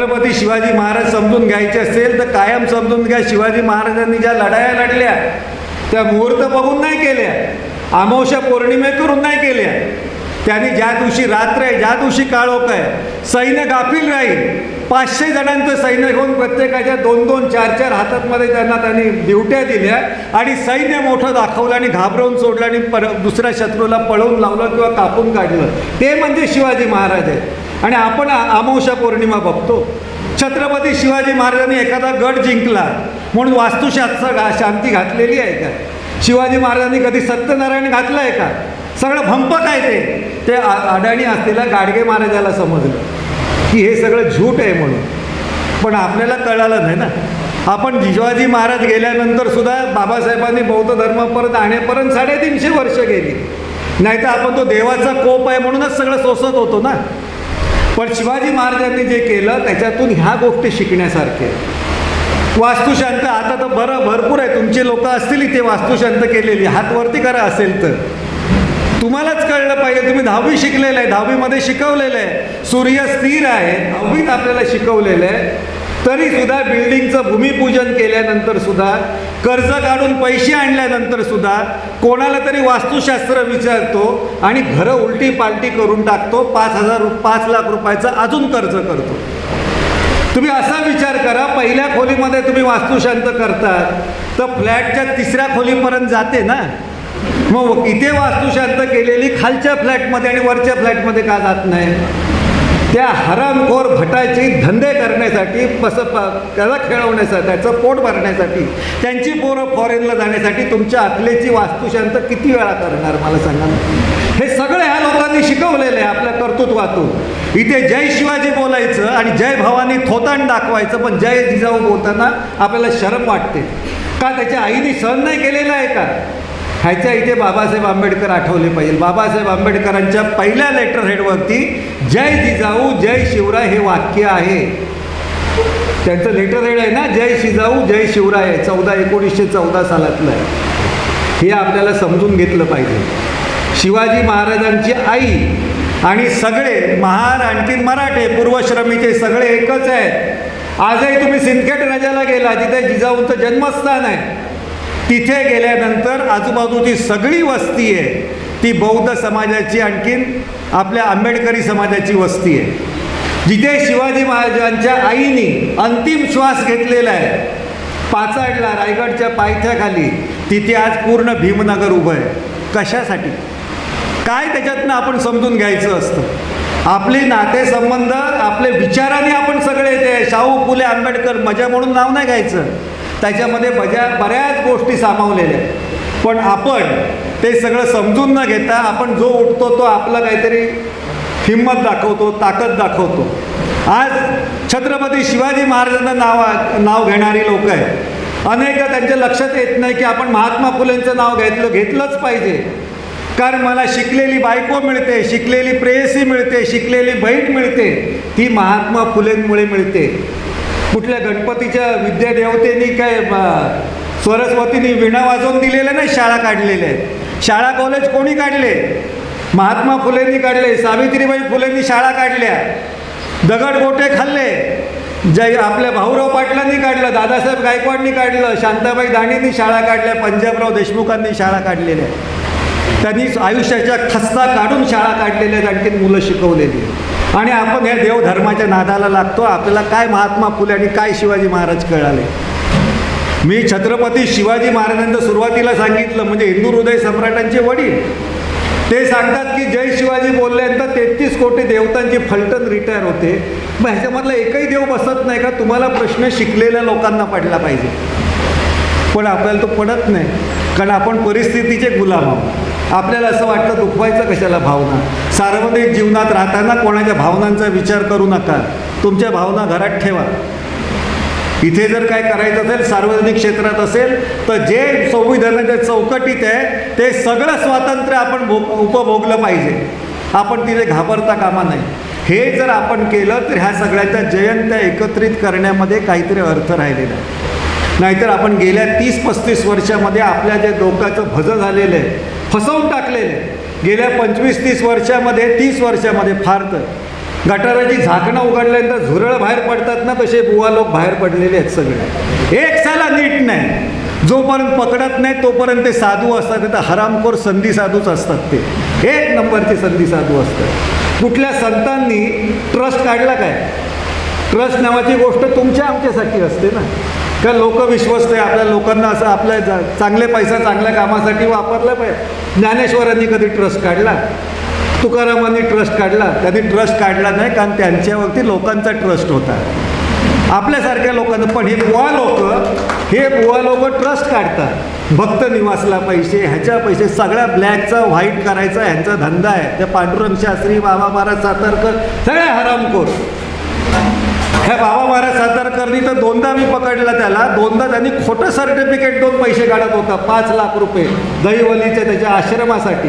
छत्रपती शिवाजी महाराज समजून घ्यायचे असेल तर कायम समजून घ्या. शिवाजी महाराजांनी ज्या लढाया लढल्या त्या मुहूर्त बघून नाही केल्या. अमावश्या पौर्णिमे करून नाही केल्या. त्यांनी ज्या दिवशी रात्र आहे ज्या दिवशी काळोख आहे सैन्य गाफील राहील. पाचशे जणांचं सैन्य घेऊन प्रत्येकाच्या दोन दोन चार चार हातातमध्ये त्यांना त्यांनी ड्युट्या दिल्या आणि सैन्य मोठं दाखवलं आणि घाबरवून सोडलं आणि पर दुसऱ्या शत्रूला पळवून लावलं किंवा कापून काढलं. ते म्हणजे शिवाजी महाराज आहेत. आणि आपण आ- पौर्णिमा बघतो. छत्रपती शिवाजी महाराजांनी एखादा गड जिंकला म्हणून वास्तुशास्त्र घा शांती घातलेली आहे का? शिवाजी महाराजांनी कधी सत्यनारायण घातलं आहे का? सगळं भंपक आहे ते. ते अडाणी असलेल्या गाडगे महाराजाला समजलं की हे सगळं झूट आहे म्हणून. पण आपल्याला कळालं नाही ना. आपण शिवाजी महाराज गेल्यानंतर सुद्धा बाबासाहेबांनी बौद्ध धर्म परत आणेपर्यंत साडेतीनशे वर्ष गेली. नाहीतर आपण तो देवाचा कोप आहे म्हणूनच सगळं सोसत होतो ना. पण शिवाजी महाराजांनी जे केलं त्याच्यातून ह्या गोष्टी शिकण्यासारख्या वास्तुशांत आता तर बरं भरपूर आहे. तुमचे लोक असतील इथे वास्तुशांत केलेली. हातवरती करा असेल तर. तुम्हालाच कळलं पाहिजे तुम्ही दहावी शिकलेलं आहे दहावीमध्ये शिकवलेलं आहे. सूर्य स्थिर आहे दहावीत आपल्याला शिकवलेलं आहे. तरी सुद्धा बिल्डिंगचं भूमिपूजन केल्यानंतर सुद्धा कर्ज काढून पैसे आणल्यानंतर सुद्धा कोणाला तरी वास्तुशास्त्र विचारतो आणि घरं उलटी पालटी करून टाकतो पाच हजार पाच लाख रुपयाचं अजून कर्ज करतो. तुम्ही असा विचार करा पहिल्या खोलीमध्ये तुम्ही वास्तुशांत करता तर फ्लॅटच्या तिसऱ्या खोलीपर्यंत जाते ना. मग इथे वास्तुशांत केलेली खालच्या फ्लॅटमध्ये आणि वरच्या फ्लॅटमध्ये का जात नाही? त्या हरामखोर भटाची धंदे करण्यासाठी पस प- त्याला खेळवण्यासाठी त्याचं पोट भरण्यासाठी त्यांची पोरं फॉरेनला जाण्यासाठी तुमच्या अकलेची वास्तुशांत किती वेळा करणार मला सांगा हे सगळं ह्या लोकांनी शिकवलेलं आहे आपल्या कर्तृत्वातून. इथे जय शिवाजी बोलायचं आणि जय भवानी थोतांड दाखवायचं पण जय जिजाऊ बोलताना आपल्याला शरम वाटते. का त्याच्या आईने सहन नाही केलेलं आहे का? ह्याच्या इथे बाबासाहेब आंबेडकर आठवले पाहिजे. बाबासाहेब आंबेडकरांच्या पहिल्या लेटर हेडवरती जय जिजाऊ जय शिवराय हे वाक्य आहे. त्यांचं लेटर हेड आहे ना जय शिजाऊ जय शिवराय चौदा एकोणीसशे चौदा सालातलं आहे. हे आपल्याला समजून घेतलं पाहिजे. शिवाजी महाराजांची आई आणि सगळे महार आणखीन मराठे पूर्वश्रमीचे सगळे एकच आहेत. आजही तुम्ही सिंदखेड राजाला गेला जिथे जिजाऊंचं जन्मस्थान आहे. तिथे गेल्यानंतर आजूबाजूची सगळी वस्ती आहे. ती बौद्ध समाजाची आणखीन आपल्या आंबेडकरी समाजाची वस्ती आहे. जिथे शिवाजी महाराजांच्या आईनी अंतिम श्वास घेतलेला आहे. पाचाडला रायगडच्या पायथ्याखाली तिथे आज पूर्ण भीमनगर उभं आहे. कशासाठी? काय त्याच्यातनं आपण समजून घ्यायचं असतं? आपले नातेसंबंध आपले विचाराने आपण सगळे ते शाहू फुले आंबेडकर मजा म्हणून नाव नाही घ्यायचं. त्याच्यामध्ये बजा बऱ्याच गोष्टी सामावलेल्या आहेत. पण आपण ते सगळं समजून न घेता आपण जो उठतो तो आपलं काहीतरी हिंमत दाखवतो ताकद दाखवतो. आज छत्रपती शिवाजी महाराजांना नाव नाव घेणारी लोक आहेत. अनेकदा त्यांच्या लक्षात येत नाही की आपण महात्मा फुलेंचं नाव घेतलं घेतलंच पाहिजे. कारण मला शिकलेली बायको मिळते शिकलेली प्रेयसी मिळते शिकलेली बहीण मिळते. ती महात्मा फुलेंमुळे मिळते. कुठल्या गणपतीच्या विद्यादेवतेनी काय सरस्वतीनी सरस्वतीने विणा वाजवून दिलेल्या नाही शाळा काढलेल्या आहेत. शाळा कॉलेज कोणी काढले? महात्मा फुलेंनी काढले सावित्रीबाई फुलेंनी शाळा काढल्या दगड गोटे खाल्ले जय आपल्या भाऊराव पाटलांनी काढलं दादासाहेब गायकवाडनी काढलं शांताबाई दाणींनी शाळा काढल्या पंजाबराव देशमुखांनी शाळा काढलेल्या त्यांनी आयुष्याच्या खस्ता काढून शाळा काढलेल्या आहेत आणखीन मुलं शिकवलेली आहेत. आणि आपण ह्या देवधर्माच्या नादाला लागतो. आपल्याला काय महात्मा फुले आणि काय शिवाजी महाराज कळाले? मी छत्रपती शिवाजी महाराजांचं सुरुवातीला सांगितलं म्हणजे हिंदू हृदय सम्राटांचे वडील. ते सांगतात की जय शिवाजी बोलल्यानंतर तेहतीस कोटी देवतांचे फलटण रिटायर होते. मग ह्याच्यामधला एकही देव बसत नाही का? तुम्हाला प्रश्न शिकलेल्या लोकांना पडला पाहिजे. पण आपल्याला तो पडत नाही. कारण आपण परिस्थितीचे गुलाम आहोत. आपल्याला असं वाटतं दुखवायचं कशाला भावना? सार्वजनिक जीवनात राहताना कोणाच्या भावनांचा विचार करू नका. तुमच्या भावना घरात ठेवा. इथे जर काय करायचं असेल सार्वजनिक क्षेत्रात असेल तर जे संविधानाच्या चौकटीत आहे ते सगळं स्वातंत्र्य आपण भोग उपभोगलं पाहिजे. आपण तिथे घाबरता कामा नाही हे जर आपण केलं तर ह्या सगळ्याच्या जयंत्या एकत्रित करण्यामध्ये काहीतरी अर्थ राहिलेला आहे. नाहीतर आपण गेल्या तीस पस्तीस वर्षामध्ये आपल्या जे डोक्याचं भजं झालेलं आहे फसवून टाकलेलं आहे. गेल्या पंचवीस तीस वर्षामध्ये तीस वर्षामध्ये फार तर. गटाराची झाकणं उघडल्यानंतर झुरळ बाहेर पडतात ना तसे बुवा लोक बाहेर पडलेले आहेत सगळे. एक साला नीट नाही. जोपर्यंत पकडत नाही तोपर्यंत ते साधू असतात. तर हरामखोर संधी साधूच असतात ते. एक नंबरचे संधी साधू असतात. कुठल्या संतांनी ट्रस्ट काढला काय? ट्रस्ट नावाची गोष्ट तुमच्या आमच्यासाठी असते ना. का लोक विश्वस्त आहे आपल्या लोकांना असं आपल्या जा- चांगले पैसा चांगल्या कामासाठी वापरला पाहिजे. ज्ञानेश्वरांनी कधी ट्रस्ट काढला? तुकारामांनी ट्रस्ट काढला? त्यांनी ट्रस्ट काढला नाही कारण त्यांच्यावरती लोकांचा ट्रस्ट होता. आपल्यासारख्या लोकांना पण हे बुवा लोक हे बुवा लोक ट्रस्ट काढतात. भक्त निवासला पैसे ह्याच्या पैसे सगळ्या ब्लॅकचा व्हाईट करायचा ह्यांचा धंदा आहे. त्या पांडुरंग शास्त्री बाबा महाराज सातारकर सगळे हरामखोर. ह्या बाबा महाराज सातारकरनी तर दोनदा मी पकडला त्याला. दोनदा त्यांनी खोटं सर्टिफिकेट दोन पैसे काढत होता. पाच लाख रुपये दहीवलीचे त्याच्या आश्रमासाठी.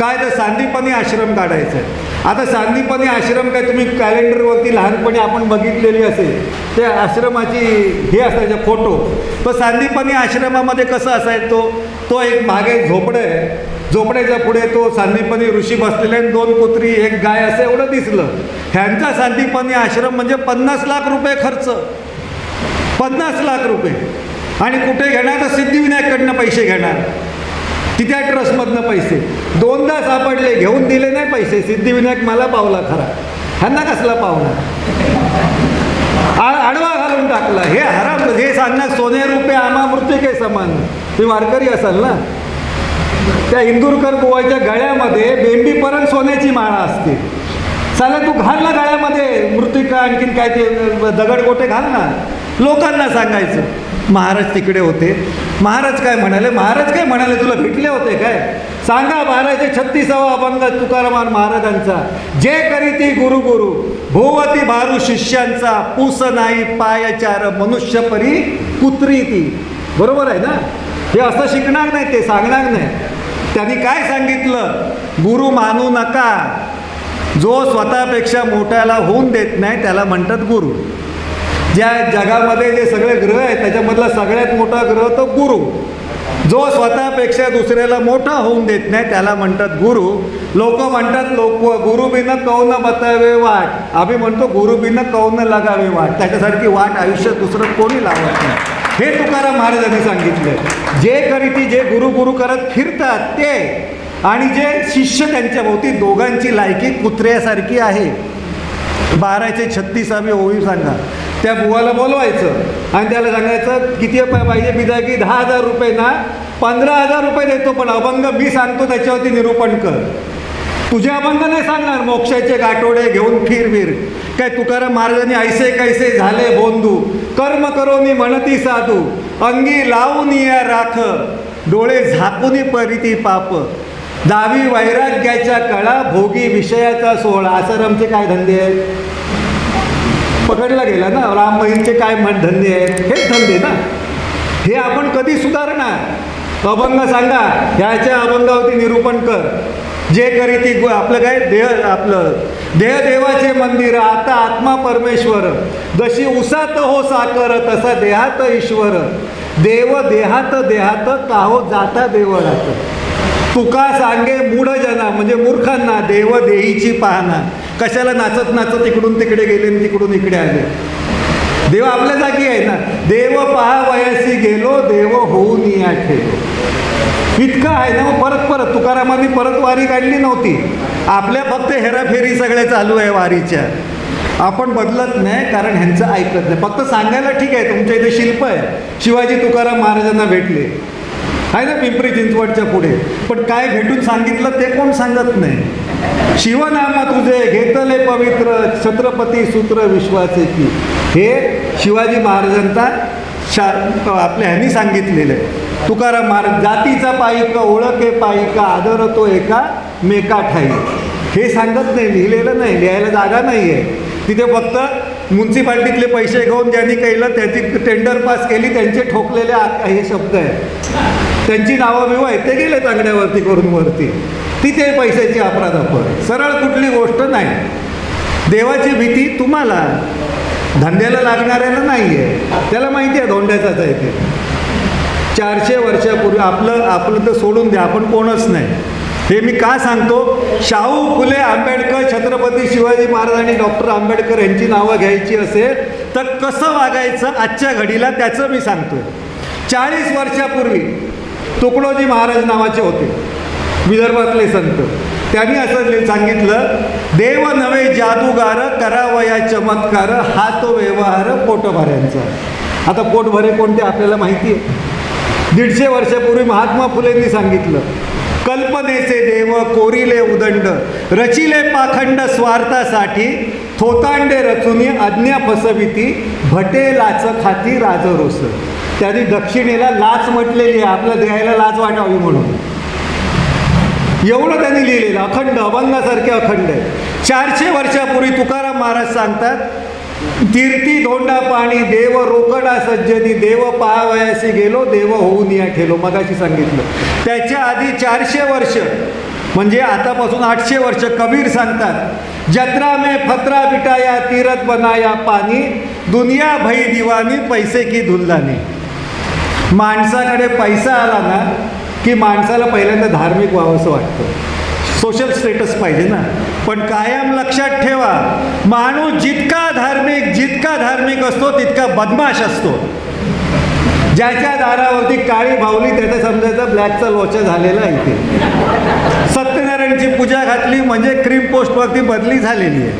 काय तर सांदीपणी आश्रम काढायचं आहे आता सांदीपणी आश्रम काय तुम्ही कॅलेंडरवरती लहानपणी आपण बघितलेली असेल. त्या आश्रमाची हे असायचे फोटो तर सांदीपणी आश्रमामध्ये कसं असायचं? तो तो एक मागे झोपडं आहे. झोपड्याच्या पुढे तो सांदीपनी ऋषी बसलेले आणि दोन कुत्री एक गाय असं एवढं दिसलं. ह्यांचा सांदीपनी आश्रम म्हणजे पन्नास लाख रुपये खर्च. पन्नास लाख रुपये. आणि कुठे घेणार तर सिद्धिविनायककडनं पैसे घेणार. तिथे ट्रस्टमधनं पैसे. दोनदा सापडले घेऊन दिले नाही पैसे. सिद्धिविनायक मला पावला खरा. ह्यांना कसला पावला? आडवा घालून टाकला. हे हराम हे सांगणार सोने रुपये आमा मृत्यूके समान. तुम्ही वारकरी असाल ना? त्या इंदूरकर बुवाच्या गळ्यामध्ये बेंबीपर्यंत सोन्याची माळा असते. चालेल तू घाल ना गळ्यामध्ये मृतिका आणखीन काय ते दगडगोटे घाल ना. लोकांना सांगायचं महाराज तिकडे होते. महाराज काय म्हणाले? महाराज काय म्हणाले? तुला भेटले होते काय? सांगा बाराशे छत्तीसावा अभंग तुकारामान महाराजांचा. जे करी ती गुरु गुरु भोवती भारू शिष्यांचा पूस नाही पायचार मनुष्य परी पुत्री ती बरोबर आहे ना? हे असं शिकणार नाही ते सांगणार नाही. त्यांनी काय सांगितलं? गुरु मानू नका. जो स्वतःपेक्षा मोठ्याला होऊन देत नाही त्याला म्हणतात गुरु. ज्या जगामध्ये जे सगळे ग्रह आहेत त्याच्यामधला सगळ्यात मोठा ग्रह तो गुरु. जो स्वतःपेक्षा दुसऱ्याला मोठा होऊन देत नाही त्याला म्हणतात गुरु. लोक म्हणतात लोक गुरुबिनं कौन बतावे वाट? आम्ही म्हणतो गुरुबिनं कौन लगावे वाट? त्याच्यासारखी वाट आयुष्यात दुसरं कोणी लावत नाही. हे तुकाराम महाराजांनी सांगितलं. जे करीती जे गुरु गुरु करत फिरतात ते आणि जे शिष्य त्यांच्या भोवती दोघांची लायकी कुत्र्यासारखी आहे. बाराशे छत्तीसावी ओवी सांगा त्या बुवाला बोलवायचं आणि त्याला सांगायचं किती पाहिजे पाहिजे बिदागी? दहा हजार रुपये ना पंधरा हजार रुपये देतो पण अभंग मी सांगतो त्याच्यावरती निरूपण कर. तुझे अभंग नाही सांगणार मोक्षाचे गाठोडे घेऊन फिरवीर. काय तुकाराम महाराजांनी ऐसे कैसे झाले बोंधू कर्म करोनी म्हणती साधू अंगी लावून या राख. डोळे झाकूनी परिती पाप. दावी वैराग्याच्या कळा भोगी विषयाचा सोहळा. आसारामचे काय धंदे आहेत? पकडला गेला ना राम बहिणीचे काय म्हण धंदे आहेत? हेच धंदे ना. हे आपण कधी सुधारणार? अभंग सांगा ह्याच्या अभंगावरती निरूपण कर. जे करी ती आपलं काय? देह आपलं. देहदेवाचे मंदिर आता आत्मा परमेश्वर. जशी उसात हो साकर तसा देहात ईश्वर. देव देहात देहात काहो जाता देवळात. तुका सांगे मूढ जना म्हणजे मूर्खांना देव देहीची पाहना. कशाला नाचत नाचत इकडून तिकडे गेले आणि तिकडून इकडे आले? देव आपल्या जागी आहे ना. देव पहा वयासी गेलो देव मी या इतकं आहे ना मग परत परत. तुकारामांनी परत वारी काढली नव्हती. आपल्या फक्त हेराफेरी सगळ्या चालू आहे वारीच्या. आपण बदलत नाही कारण ह्यांचं ऐकत नाही. फक्त सांगायला ठीक आहे तुमच्या इथे शिल्प आहे. शिवाजी तुकाराम महाराजांना भेटले. आहे ना पिंपरी चिंचवडच्या पुढे. पण काय भेटून सांगितलं ते कोण सांगत नाही. शिवनामा तुझे घेतले पवित्र छत्रपती सूत्र विश्वाचे की हे शिवाजी महाराजांचा शा आपल्या ह्यांनी सांगितलेलं आहे. तुकाराम महाराज जातीचा पायिक ओळखे पायिक आदर तो एका मेका ठाई हे सांगत नाही लिहिलेलं नाही लिहायला जागा नाही आहे. तिथे फक्त म्युन्सिपाल्टीतले पैसे घेऊन ज्यांनी केलं त्याची टेंडर पास केली त्यांचे ठोकलेले हे शब्द आहेत. त्यांची नावं बिवं आहेत ते गेले तांगड्यावरती करून वरती. तिथे पैशाची अपराधापर सरळ कुठली गोष्ट नाही. देवाची भीती तुम्हाला. धंद्याला लागणाऱ्याला नाही आहे त्याला माहिती आहे धोंड्याचाच आहे ते चारशे वर्षापूर्वी आपलं आपलं तर सोडून द्या आपण कोणच नाही. हे मी का सांगतो? शाहू फुले आंबेडकर छत्रपती शिवाजी महाराज आणि डॉक्टर आंबेडकर यांची नावं घ्यायची असेल तर कसं वागायचं आजच्या घडीला त्याचं मी सांगतो चाळीस वर्षापूर्वी तुकडोजी महाराज नावाचे होते. विदर्भातले संत. त्यांनी असं सांगितलं देव नवे जादूगार करावया चमत्कार हा तो व्यवहार पोटभऱ्यांचा. आता पोटभरे कोणते आपल्याला माहिती आहे? दीडशे वर्षापूर्वी महात्मा फुलेंनी सांगितलं कल्पनेचे देव कोरिले उदंड रचिले पाखंड स्वार्थासाठी थोतांडे रचुनी आज्ञा फसविती भटे लाच खाती राजरोस. त्यांनी दक्षिणेला लाच म्हटलेली आहे आपलं द्यायला लाच वाटावी म्हणून. एवढं त्यांनी लिहिलेलं अखंड अभंगासारखे अखंड आहे. चारशे वर्षापूर्वी तुकाराम महाराज सांगतात तीर्थी धोंडा पाणी देव रोकडा सज्जनी देव पाहावयासी गेलो देव होऊन या ठेलो मगाशी सांगितलं. त्याच्या आधी चारशे वर्ष म्हणजे आतापासून आठशे वर्ष कबीर सांगतात जत्रा मे फत्रा बिटाया तीरथ बनाया पाणी दुनिया भई दिवानी पैसे की धुल्लानी माणसाकडे पैसा आला ना की माणसाला पहिल्यांदा धार्मिक व्हावंसं वाटतं. सोशल स्टेटस पाहिजे ना. पण कायम लक्षात ठेवा माणूस जितका धार्मिक जितका धार्मिक असतो तितका बदमाश असतो. ज्याच्या दारावरती काळी भावली त्याचं समजायचं ब्लॅकचा लोचा झालेला आहे इथे. सत्यनारायणची पूजा घातली म्हणजे क्रीम पोस्टवरती बदली झालेली आहे.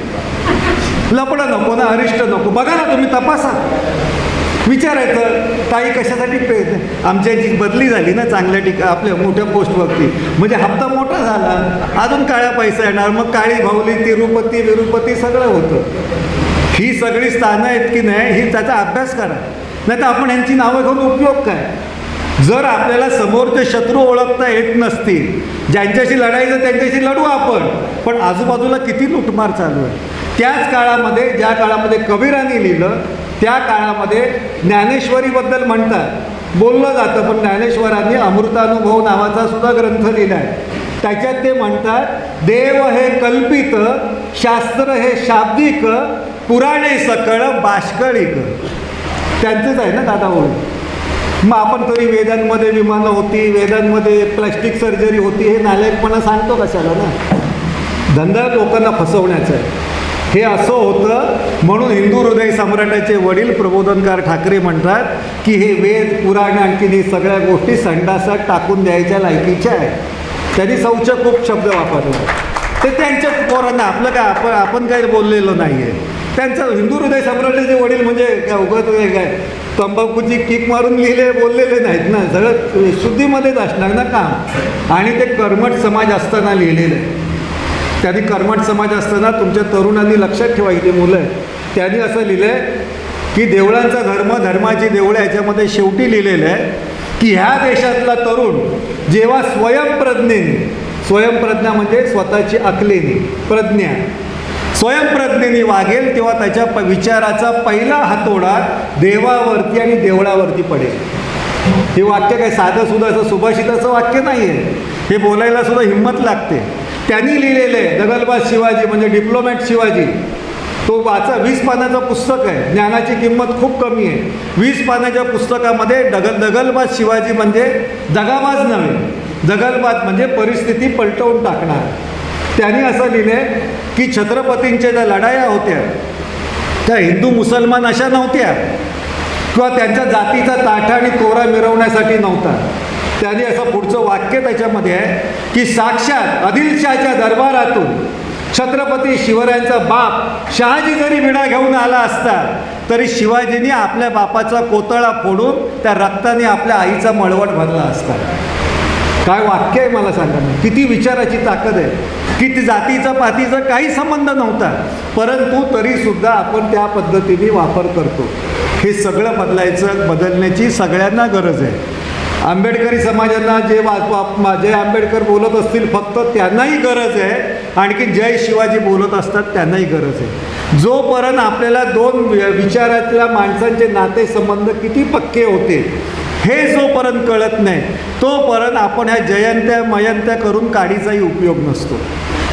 लपडं नको ना अरिष्ट नको. बघा ना तुम्ही तपासा. विचारायचं ताई कशासाठी पे आमच्याची बदली झाली ना चांगल्या ठिका आपल्या मोठ्या पोस्टवरती म्हणजे हप्ता मोठा झाला अजून काळ्या पैसा येणार मग काळी भाऊली तिरुपती विरुपती सगळं होतं. ही सगळी स्थानं आहेत की नाही ही त्याचा अभ्यास करा. नाही तर आपण यांची नावं घेऊन उपयोग काय? जर आपल्याला समोरचे शत्रू ओळखता येत नसतील ज्यांच्याशी लढायचं त्यांच्याशी लढू आपण पण आजूबाजूला किती लुटमार चालू आहे? त्याच काळामध्ये ज्या काळामध्ये कबीरांनी लिहिलं त्या काळामध्ये ज्ञानेश्वरीबद्दल म्हणतात. बोललं जातं पण ज्ञानेश्वरांनी अमृतानुभव नावाचा सुद्धा ग्रंथ लिहिला आहे. त्याच्यात ते म्हणतात देव हे कल्पित शास्त्र हे शाब्दिक पुराणे सकळ बाष्कळिक. त्यांचंच आहे ना दादा होय मग आपण तरी वेदांमध्ये विमानं होती वेदांमध्ये प्लॅस्टिक सर्जरी होती हे नालायकपणा सांगतो कशाला ना? धंदा लोकांना फसवण्याचा आहे. हे असं होतं म्हणून हिंदू हृदय सम्राटाचे वडील प्रबोधनकार ठाकरे म्हणतात की हे वेद पुराण आणखीन हे सगळ्या गोष्टी संडासात टाकून द्यायच्या लायकीच्या आहेत. त्यांनी शौच खूप शब्द वापरला. ते त्यांच्या पोरांना आपलं काय आपण आपण काही बोललेलं नाही आहे त्यांचं हिंदू हृदय सम्राटाचे वडील म्हणजे काय उगत काय तंबाखूची किक मारून लिहिले बोललेले नाहीत ना. सगळं शुद्धीमध्येच असणार ना काम. आणि ते कर्मठ समाज असताना लिहिलेलं आहे. त्यांनी कर्मठ समाज असताना तुमच्या तरुणांनी लक्षात ठेवा इथे मुलं त्यांनी असं लिहिलं आहे की देवळांचा धर्म धर्माची देवळं याच्यामध्ये शेवटी लिहिलेलं आहे की ह्या देशातला तरुण जेव्हा स्वयंप्रज्ञेने स्वयंप्रज्ञा म्हणजे स्वतःची अकलेने प्रज्ञा. स्वयंप्रज्ञेने वागेल तेव्हा त्याच्या प विचाराचा पहिला हातोडा देवावरती आणि देवळावरती पडेल. हे वाक्य काय साधंसुद्धा असं सुभाषिताचं वाक्य नाही आहे हे बोलायला सुद्धा हिंमत लागते. त्यांनी लिहिलेलं आहे दगलबाज शिवाजी म्हणजे डिप्लोमॅट शिवाजी. तो वाचा वीस पानाचं पुस्तक आहे. ज्ञानाची किंमत खूप कमी आहे. वीस पानाच्या पुस्तकामध्ये डगल दगलबाज शिवाजी म्हणजे दगाबाज नव्हे. दगलबाज म्हणजे परिस्थिती पलटवून टाकणार. त्यांनी असं लिहिलं आहे की छत्रपतींच्या ज्या लढाया होत्या त्या हिंदू मुसलमान अशा नव्हत्या. किंवा त्यांच्या जातीचा ताठा आणि कोरा मिरवण्यासाठी नव्हता. त्यांनी असं पुढचं वाक्य त्याच्यामध्ये आहे की साक्षात आदिलशहाच्या दरबारातून छत्रपती शिवरायांचा बाप शहाजी जरी विडा घेऊन आला असता तरी शिवाजीने आपल्या बापाचा कोतळा फोडून त्या रक्ताने आपल्या आईचा मळवट भरला असता. काय वाक्य आहे मला सांगा किती विचाराची ताकद आहे. की जातीचा पातीचा काही संबंध नव्हता. परंतु तरीसुद्धा आपण त्या पद्धतीने वापर करतो. हे सगळं बदलायचं बदलण्याची सगळ्यांना गरज आहे. आंबेडकरी समाजांना जे वा जे आंबेडकर बोलत असतील फक्त त्यांनाही गरज आहे. आणखी जय शिवाजी बोलत असतात त्यांनाही गरज आहे. जोपर्यंत आपल्याला दोन विचारातल्या माणसांचे नातेसंबंध किती पक्के होते हे जोपर्यंत कळत नाही तोपर्यंत आपण ह्या जयंत्या मयंत्या करून काडीचाही उपयोग नसतो.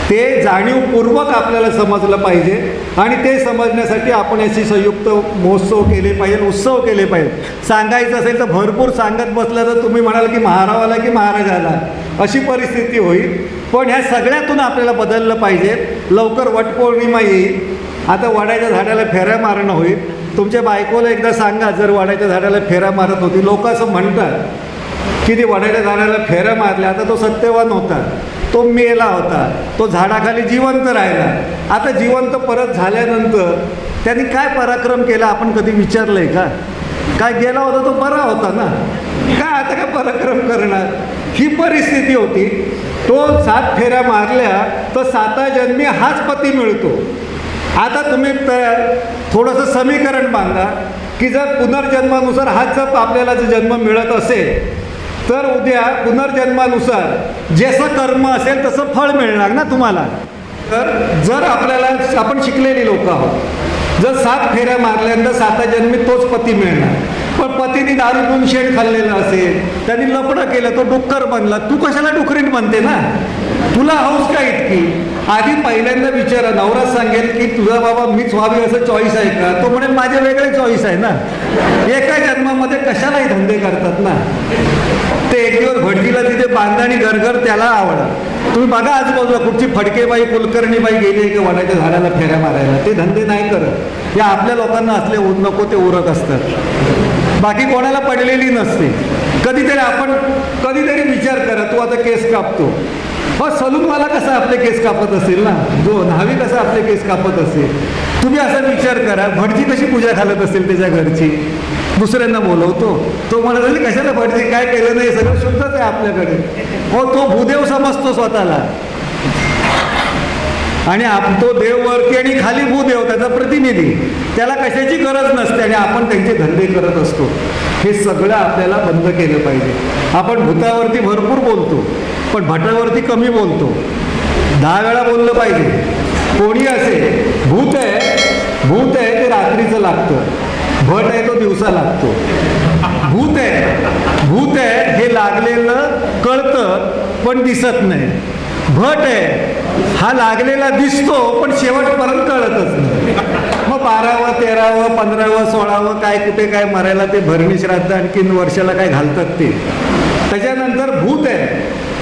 ते जाणीवपूर्वक आपल्याला समजलं पाहिजे आणि ते समजण्यासाठी आपण याची संयुक्त महोत्सव केले पाहिजे उत्सव केले पाहिजे. सांगायचं असेल तर भरपूर सांगत बसलं तर तुम्ही म्हणाल की महारावाला की महाराजाला अशी परिस्थिती होईल. पण ह्या सगळ्यातून आपल्याला बदललं पाहिजे. लवकर वटपौर्णिमा येईल. आता वडाच्या झाडाला फेऱ्या मारणं होईल. तुमच्या बायकोला एकदा सांगा जर वडाच्या झाडाला फेऱ्या मारत होती. लोक असं म्हणतात की ती वडाच्या झाडाला फेऱ्या मारल्या आता तो सत्यवान होता. तो मेला होता. तो झाडाखाली जिवंत राहिला. आता जिवंत परत झाल्यानंतर त्यांनी काय पराक्रम केला आपण कधी विचारलं आहे का? काय गेला होता तो बरा होता ना? काय आता काय पराक्रम करणार? ही परिस्थिती होती. तो सात फेऱ्या मारल्या तर साता जन्मी हाच पती मिळतो. आता तुम्ही त थोडंसं समीकरण बांधा की जर पुनर्जन्मानुसार हाच जप आपल्याला जर जन्म मिळत असेल तर उद्या पुनर्जन्मानुसार जसं कर्म असेल तसं फळ मिळणार ना तुम्हाला. तर जर आपल्याला आपण शिकलेली लोक आहोत. जर सात फेऱ्या मारल्यानंतर साता जन्मी तोच पती मिळणार. पण पतीने दारू पिऊन शेण खाल्लेलं असेल त्यांनी लपडं केलं तो डुक्कर बनला. तू कशाला डुकरीन बनते ना? तुला हौस का इतकी? आधी पहिल्यांदा विचारा नवराच सांगेल की तुझा बाबा मीच व्हावी असं चॉईस आहे का? तो म्हणेल माझे वेगळे चॉईस आहे ना. एका जन्मामध्ये कशालाही धंदे करतात ना. ते भटजीला तिथे बांधा आणि घरघर त्याला आवडा. तुम्ही बघा आजूबाजूला कुठची फडकेबाई कुलकर्णीबाई गेली की वडाच्या झाडाला फेऱ्या मारायला. ते धंदे नाही करत. हे आपल्या लोकांना असले उ- नको ते उरक असतात. बाकी कोणाला पडलेली नसते. कधीतरी आपण कधीतरी विचार करा तू आता केस कापतो. हो सलूनवाला कसा आपले केस कापत असेल ना? जो न्हावी कसा आपले केस कापत असेल? तुम्ही असा विचार करा भटजी कशी पूजा घालत असेल त्याच्या घरची? दुसऱ्यांना बोलवतो. तो म्हणत कशाला पाहिजे काय केलं नाही? सगळं शुद्धच आहे आपल्याकडे. हो तो भूदेव समजतो स्वतःला. आणि आप तो देववरती आणि खाली भूदेव त्याचा प्रतिनिधी. त्याला कशाची गरज नसते आणि आपण त्यांचे धंदे करत असतो. हे सगळं आपल्याला बंद केलं पाहिजे. आपण भूतावरती भरपूर बोलतो पण भटावरती कमी बोलतो. दहा वेळा बोललं पाहिजे. कोणी असे भूत आहे भूत आहे ते रात्रीचं लागतं. भट आहे तो दिवसा लागतो. भूत आहे. भूत आहे हे लागलेलं कळतं पण दिसत नाही. भट आहे. हा लागलेला दिसतो पण शेवटपर्यंत कळतच नाही. मग बारावं तेरावं पंधरावं सोळावं काय कुठे काय मरायला ते भरणी श्राद्ध आणखीन वर्षाला काय घालतात ते. त्याच्यानंतर भूत आहे.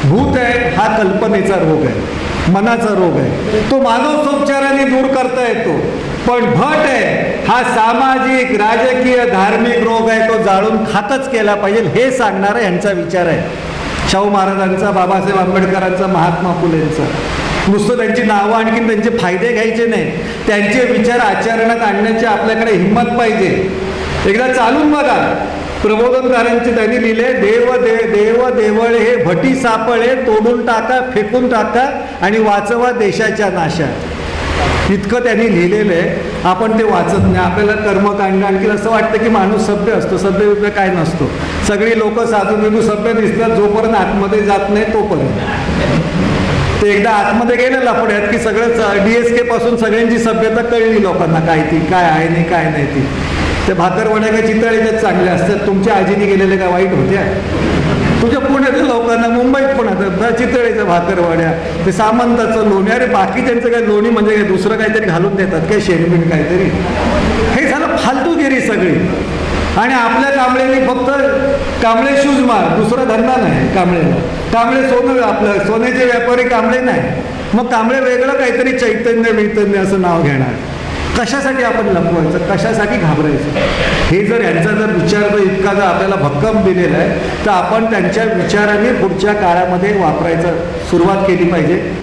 भूत आहे हा कल्पनेचा रोग आहे. मनाचा रोग आहे. तो मानसोपचाराने दूर करता येतो. पण भट आहे हा सामाजिक राजकीय धार्मिक रोग आहे तो जाळून खातच केला पाहिजे. हे सांगणारा यांचा विचार आहे. शाहू महाराजांचा बाबासाहेब आंबेडकरांचा महात्मा फुलेंचा. नुसतं त्यांची नावं आणखीन त्यांचे फायदे घ्यायचे नाही. त्यांचे विचार आचरणात आणण्याची आपल्याकडे हिंमत पाहिजे. एकदा चालून बघा. प्रबोधनकारांचे त्यांनी लिहिले देव दे देव देवळे हे भटी सापळे तोडून टाका फेकून टाका आणि वाचवा देशाच्या नाशात. इतकं त्यांनी लिहिलेलं आहे आपण ते वाचत नाही. आपल्याला कर्मकांड आणखी असं वाटतं की माणूस सभ्य असतो. सभ्य रुपये काय नसतो. सगळी लोक साधू बिधू सभ्य दिसतात. जोपर्यंत आतमध्ये जात नाही तोपर्यंत. ते एकदा आतमध्ये गेलं लफड्यात की सगळं डी एस के पासून सगळ्यांची सभ्यता कळली लोकांना. काय ती काय आहे नाही काय नाही ती. ते भाकरवड्या काय चितळीच्याच चांगल्या असतात. तुमच्या आजीने गेलेल्या काय वाईट होत्या तुझ्या पुण्यातल्या लोकांना मुंबईत पण आता चितळीच्या भाकरवाड्या ते सामंताचं लोणी. अरे बाकी त्यांचं काय लोणी म्हणजे काय? दुसरं काहीतरी घालून देतात काय? शेणबिण काहीतरी? हे झालं फालतूगिरी सगळी. आणि आपल्या कांबळेने फक्त कांबळे शूज मार. दुसरा धंदा नाही कांबळेला. कांबळे सोनं आपलं सोन्याचे व्यापारी कांबळे नाही. मग कांबळे वेगळं काहीतरी चैतन्य वैतन्य असं नाव घेणार. कशासाठी आपण लपवायचं? कशासाठी घाबरायचं? हे जर यांचा जर विचार जर इतका जर आपल्याला भक्कम दिलेला आहे तर आपण त्यांच्या विचाराने पुढच्या काळामध्ये वापरायचं सुरुवात केली पाहिजे.